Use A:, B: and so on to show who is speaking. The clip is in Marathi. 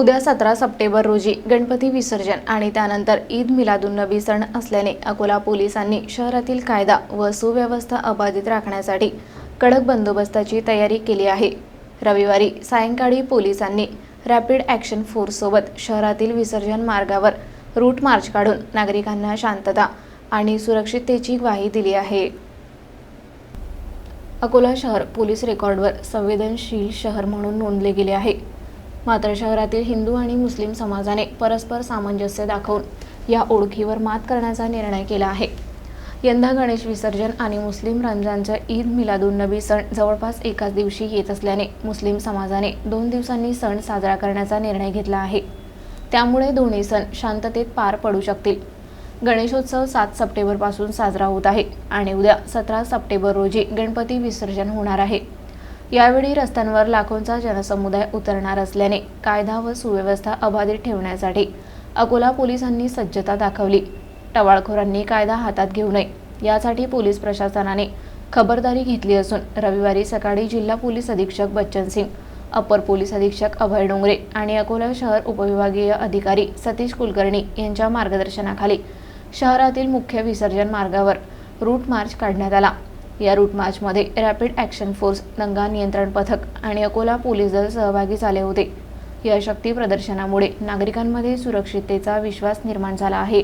A: उद्या सतरा सप्टेंबर रोजी गणपती विसर्जन आणि त्यानंतर ईद मिलादुन्नबी सण असल्याने अकोला पोलिसांनी शहरातील कायदा व सुव्यवस्था अबाधित राखण्यासाठी कडक बंदोबस्ताची तयारी केली आहे. रविवारी सायंकाळी पोलिसांनी रॅपिड ॲक्शन फोर्ससोबत शहरातील विसर्जन मार्गावर रूट मार्च काढून नागरिकांना शांतता आणि सुरक्षिततेची ग्वाही दिली आहे. अकोला शहर पोलीस रेकॉर्डवर संवेदनशील शहर म्हणून नोंदले गेले आहे. मात्र शहरातील हिंदू आणि मुस्लिम समाजाने परस्पर सामंजस्य दाखवून या ओळखीवर मात करण्याचा निर्णय केला आहे. यंदा गणेश विसर्जन आणि मुस्लिम रमजानचा ईद मिलादुन नबी सण जवळपास एकाच दिवशी येत असल्याने मुस्लिम समाजाने दोन दिवसांनी सण साजरा करण्याचा निर्णय घेतला आहे. त्यामुळे दोन्ही सण शांततेत पार पडू शकतील. गणेशोत्सव सात सप्टेंबरपासून साजरा होत आहे आणि उद्या सतरा सप्टेंबर रोजी गणपती विसर्जन होणार आहे. यावेळी रस्त्यांवर लाखोंचा जनसमुदाय उतरणार असल्याने कायदा व सुव्यवस्था अबाधित ठेवण्यासाठी अकोला पोलिसांनी सज्जता दाखवली. टवाळखोरांनी कायदा हातात घेऊ नये यासाठी पोलीस प्रशासनाने खबरदारी घेतली असून रविवारी सकाळी जिल्हा पोलीस अधीक्षक बच्चन सिंग अपर पोलीस अधीक्षक अभय डोंगरे आणि अकोला शहर उपविभागीय अधिकारी सतीश कुलकर्णी यांच्या मार्गदर्शनाखाली शहरातील मुख्य विसर्जन मार्गावर रूट मार्च काढण्यात आला. या रूट मार्चमध्ये रॅपिड ॲक्शन फोर्स दंगा नियंत्रण पथक आणि अकोला पोलीस दल सहभागी झाले होते. या शक्ती प्रदर्शनामुळे नागरिकांमध्ये सुरक्षिततेचा विश्वास निर्माण झाला आहे.